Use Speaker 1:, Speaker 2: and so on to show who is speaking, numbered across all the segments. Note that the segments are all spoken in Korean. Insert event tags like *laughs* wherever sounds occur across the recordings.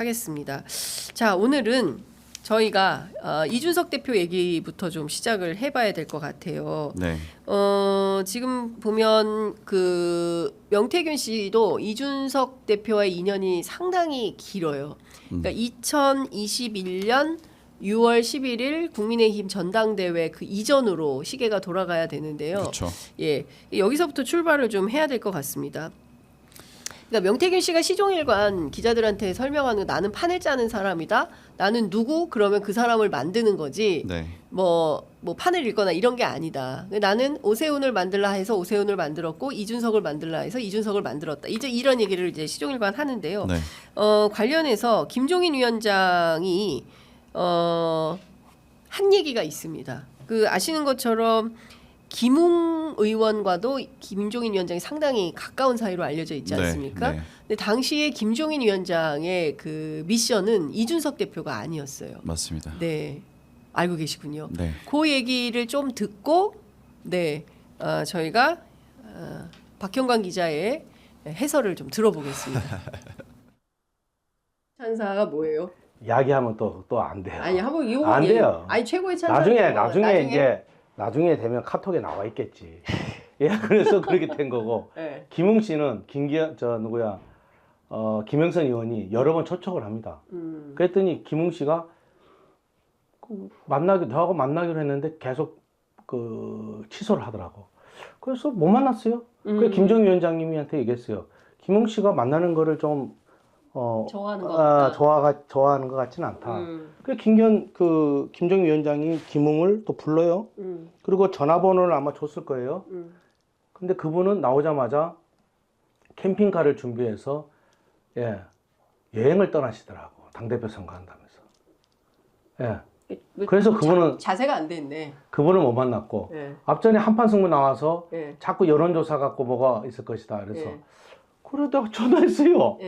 Speaker 1: 하겠습니다. 자, 오늘은 저희가 어, 이준석 대표 얘기부터 좀 시작을 해봐야 될 것 같아요.
Speaker 2: 네.
Speaker 1: 어, 지금 보면 그 명태균 씨도 이준석 대표와의 인연이 상당히 길어요. 그러니까 2021년 6월 11일 국민의힘 전당대회 그 이전으로 시계가 돌아가야 되는데요.
Speaker 2: 그렇죠.
Speaker 1: 예, 여기서부터 출발을 좀 해야 될 것 같습니다. 그러니까 명태균 씨가 시종일관 기자들한테 설명하는 거, 나는 판을 짜는 사람이다. 나는 누구? 그러면 그 사람을 만드는 거지.
Speaker 2: 네.
Speaker 1: 뭐, 뭐 판을 읽거나 이런 게 아니다. 나는 오세훈을 만들라 해서 오세훈을 만들었고 이준석을 만들라 해서 이준석을 만들었다. 이제 이런 얘기를 이제 시종일관 하는데요.
Speaker 2: 네.
Speaker 1: 어, 관련해서 김종인 위원장이 어, 한 얘기가 있습니다. 그 아시는 것처럼 김웅 의원과도 김종인 위원장이 상당히 가까운 사이로 알려져 있지
Speaker 2: 네,
Speaker 1: 않습니까?
Speaker 2: 네.
Speaker 1: 근데 당시에 김종인 위원장의 그 미션은 이준석 대표가 아니었어요.
Speaker 2: 맞습니다.
Speaker 1: 네, 알고 계시군요.
Speaker 2: 네.
Speaker 1: 그 얘기를 좀 듣고 네 어, 저희가 어, 박형관 기자의 해설을 좀 들어보겠습니다. *laughs* 찬사가 뭐예요?
Speaker 3: 이야기하면 또 또 안 돼요.
Speaker 1: 아니 한번 이거
Speaker 3: 안
Speaker 1: 얘기-
Speaker 3: 돼요.
Speaker 1: 아니 최고의 찬사.
Speaker 3: 나중에 나중에 이제 나중에 되면 카톡에 나와 있겠지. 예, 그래서 그렇게 된 거고. *laughs*
Speaker 1: 네.
Speaker 3: 김웅 씨는 김기현 저 누구야 어 김영선 의원이 여러 번 초청을 합니다.
Speaker 1: 음.
Speaker 3: 그랬더니 김웅 씨가 그 만나기 저하고 만나기로 했는데 계속 그 취소를 하더라고. 그래서 못 만났어요.
Speaker 1: 음.
Speaker 3: 그래 김정 위원장님한테 얘기했어요. 김웅 씨가 만나는 거를 좀 어,
Speaker 1: 좋아하는 것
Speaker 3: 아,
Speaker 1: 같다.
Speaker 3: 좋아가 좋아하는 것 같지는 않다.
Speaker 1: 음.
Speaker 3: 그래 김견 그 김정 위원장이 김웅을 또 불러요.
Speaker 1: 음.
Speaker 3: 그리고 전화번호를 아마 줬을 거예요.
Speaker 1: 음.
Speaker 3: 근데 그분은 나오자마자 캠핑카를 준비해서 예 여행을 떠나시더라고 당 대표 선거한다면서. 예
Speaker 1: 왜-
Speaker 3: 그래서
Speaker 1: 자-
Speaker 3: 그분은-
Speaker 1: 자 세가 안 됐네.
Speaker 3: 그분을 못 만났고
Speaker 1: 예.
Speaker 3: 앞전에 한판 승부 나와서
Speaker 1: 예.
Speaker 3: 자꾸 여론조사 갖고 뭐가 있을 것이다. 그래서
Speaker 1: 예.
Speaker 3: 그러다가 전화했어요.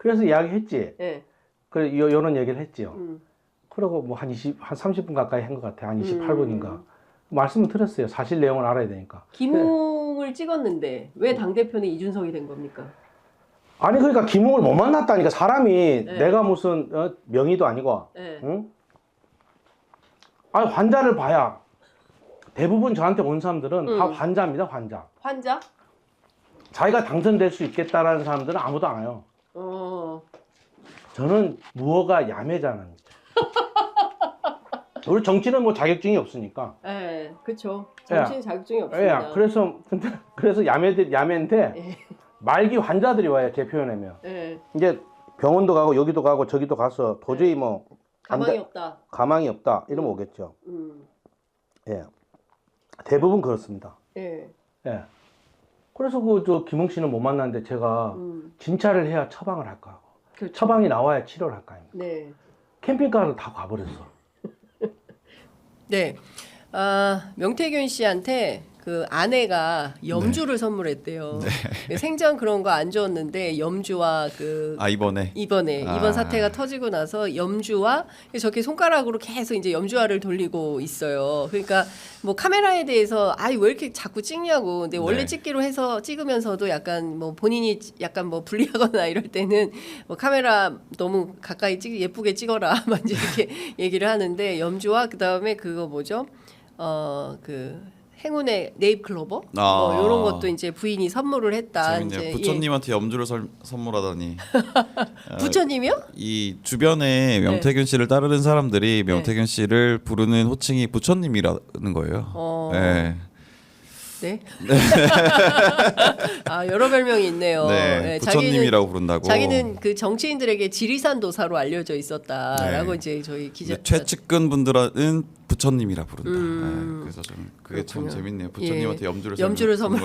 Speaker 1: 예.
Speaker 3: 그래서 이야기했지.
Speaker 1: 예.
Speaker 3: 그래 요 요런 얘기를 했지요.
Speaker 1: 음.
Speaker 3: 그러고 뭐 한 20, 한 30분 가까이 한 것 같아. 한
Speaker 1: 음.
Speaker 3: 28분인가. 말씀을 드렸어요. 사실 내용을 알아야 되니까.
Speaker 1: 김웅을 찍었는데 왜 당 대표는 이준석이 된 겁니까?
Speaker 3: 아니 그러니까 김웅을 못 만났다니까 사람이
Speaker 1: 네.
Speaker 3: 내가 무슨 어, 명의도 아니고
Speaker 1: 예.
Speaker 3: 응? 아니 환자를 봐야 대부분 저한테 온 사람들은 다
Speaker 1: 음.
Speaker 3: 환자입니다 환자
Speaker 1: 환자?
Speaker 3: 자기가 당선될 수 있겠다라는 사람들은 아무도 안 와요
Speaker 1: 어.
Speaker 3: 저는 무허가 야매자는 *laughs* 우리 정치는 뭐 자격증이 없으니까
Speaker 1: 예. 그렇죠. 정치인 자격증이
Speaker 3: 예,
Speaker 1: 없습니다.
Speaker 3: 그래서 근데 그래서 야매들 야매인데
Speaker 1: 예.
Speaker 3: 말기 환자들이 와요 제 표현하면
Speaker 1: 예.
Speaker 3: 이제 병원도 가고 여기도 가고 저기도 가서 도저히 뭐
Speaker 1: 가망이
Speaker 3: 안
Speaker 1: 없다.
Speaker 3: 가망이 없다 이러면 오겠죠
Speaker 1: 음.
Speaker 3: 예 대부분 그렇습니다
Speaker 1: 예.
Speaker 3: 예 그래서 그 저 김웅 씨는 못 만났는데 제가
Speaker 1: 음.
Speaker 3: 진찰을 해야 처방을 할까 하고
Speaker 1: 그렇죠.
Speaker 3: 처방이 나와야 치료를 할까 합니다
Speaker 1: 네.
Speaker 3: 캠핑카를 다 가버렸어 *laughs*
Speaker 1: 네. 아, 명태균 씨한테 그 아내가 염주를 선물했대요. 그 생전 그런 거안 줬는데 염주와 그
Speaker 2: 아 이번에
Speaker 1: 이번에
Speaker 2: 아.
Speaker 1: 이번 사태가 터지고 나서 염주와 저렇게 손가락으로 계속 이제 염주화를 돌리고 있어요. 그러니까 뭐 카메라에 대해서 아이 왜 이렇게 자꾸 찍냐고. 근데 원래
Speaker 2: 네.
Speaker 1: 찍기로 해서 찍으면서도 약간 뭐 본인이 약간 뭐 불리하거나 *laughs* 이럴 때는 뭐 카메라 너무 가까이 찍 예쁘게 찍어라 *laughs* 막 이렇게 얘기를 하는데 염주와 그 다음에 그거 뭐죠? 어그 행운의 네잎 클로버
Speaker 2: 아.
Speaker 1: 뭐 이런 것도 이제 부인이 선물을 했다.
Speaker 2: 재밌네요.
Speaker 1: 이제
Speaker 2: 부처님한테 염주를 설, 선물하다니
Speaker 1: 예. *laughs* 부처님이요?
Speaker 2: 이 주변에 명태균 씨를 따르는 사람들이
Speaker 1: 네.
Speaker 2: 명태균 씨를 부르는 호칭이 부처님이라는 거예요.
Speaker 1: 어.
Speaker 2: 네.
Speaker 1: 네. *laughs* 아 여러 별명이 있네요.
Speaker 2: 네.
Speaker 1: 예,
Speaker 2: 부처님이라고 부른다고.
Speaker 1: 자기는 그 정치인들에게 지리산 도사로 알려져 있었다라고
Speaker 2: 네.
Speaker 1: 이제 저희 기자
Speaker 2: 근데 최측근 분들은 부처님이라 부른다.
Speaker 1: 음.
Speaker 2: 네. 그래서 좀 그게 참
Speaker 1: 그렇군요.
Speaker 2: 재밌네요. 부처님한테
Speaker 1: 예.
Speaker 2: 염주를
Speaker 1: 염주를
Speaker 2: 선물-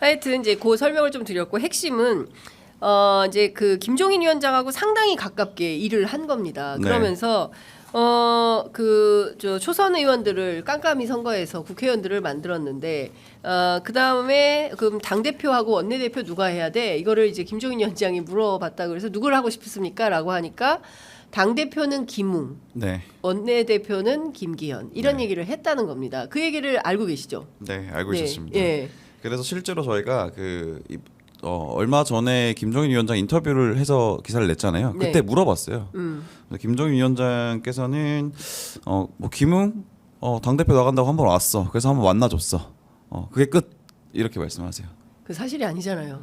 Speaker 1: 하여튼 이제 그 설명을 좀 드렸고 핵심은 어 이제 그 김종인 위원장하고 상당히 가깝게 일을 한 겁니다.
Speaker 2: 네.
Speaker 1: 그러면서 어 그 저 초선 의원들을 깜깜이 선거해서 국회의원들을 만들었는데 어 그 다음에 그럼 당 대표하고 원내 대표 누가 해야 돼? 이거를 이제 김종인 위원장이 물어봤다 그래서 누구를 하고 싶습니까?라고 하니까 당 대표는 김웅,
Speaker 2: 네.
Speaker 1: 원내 대표는 김기현 이런
Speaker 2: 네.
Speaker 1: 얘기를 했다는 겁니다. 그 얘기를 알고 계시죠?
Speaker 2: 네, 알고
Speaker 1: 네,
Speaker 2: 있었습니다.
Speaker 1: 예.
Speaker 2: 그래서 실제로 저희가 그 이- 어, 얼마 전에 김종인 위원장 인터뷰를 해서 기사를 냈잖아요.
Speaker 1: 네.
Speaker 2: 그때 물어봤어요.
Speaker 1: 음.
Speaker 2: 그래서 김종인 위원장께서는 어 뭐 김웅 어 당 대표 나간다고 한 번 왔어. 그래서 한 번 만나줬어. 어 그게 끝 이렇게 말씀하세요.
Speaker 1: 그 사실이 아니잖아요.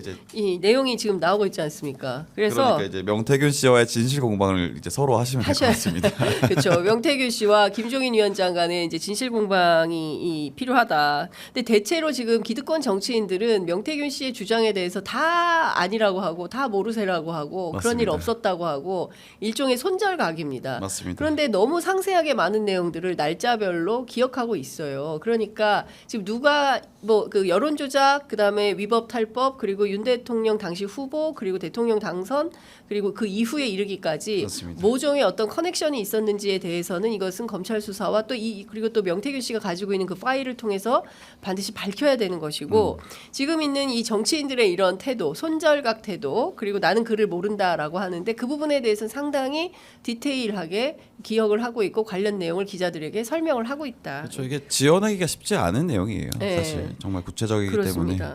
Speaker 2: 이제
Speaker 1: 이 내용이 지금 나오고 있지 않습니까? 그래서
Speaker 2: 그러니까 이제 명태균 씨와의 진실 공방을 이제 서로 하시면 될 것
Speaker 1: 하셔야
Speaker 2: 같습니다. *laughs*
Speaker 1: 그렇죠. 명태균 씨와 김종인 위원장 간에 이제 진실 공방이 이 필요하다. 근데 대체로 지금 기득권 정치인들은 명태균 씨의 주장에 대해서 다 아니라고 하고 다 모르세라고 하고 그런 일
Speaker 2: 맞습니다.
Speaker 1: 없었다고 하고 일종의 손절각입니다.
Speaker 2: 맞습니다.
Speaker 1: 그런데 너무 상세하게 많은 내용들을 날짜별로 기억하고 있어요. 그러니까 지금 누가 뭐 그 여론 조작 그다음 에 위법 탈법 그리고 윤 대통령 당시 후보 그리고 대통령 당선 그리고 그 이후에 이르기까지
Speaker 2: 맞습니다.
Speaker 1: 모종의 어떤 커넥션이 있었는지에 대해서는 이것은 검찰 수사와 또 이 그리고 또 명태균 씨가 가지고 있는 그 파일을 통해서 반드시 밝혀야 되는 것이고 지금 있는 이 정치인들의 이런 태도, 손절각 태도 그리고 나는 그를 모른다라고 하는데 그 부분에 대해서는 상당히 디테일하게 기억을 하고 있고 관련 내용을 기자들에게 설명을 하고 있다.
Speaker 2: 그렇죠. 이게 지어내기가 쉽지 않은 내용이에요.
Speaker 1: 네.
Speaker 2: 사실 정말 구체적이기
Speaker 1: 그렇습니다.
Speaker 2: 때문에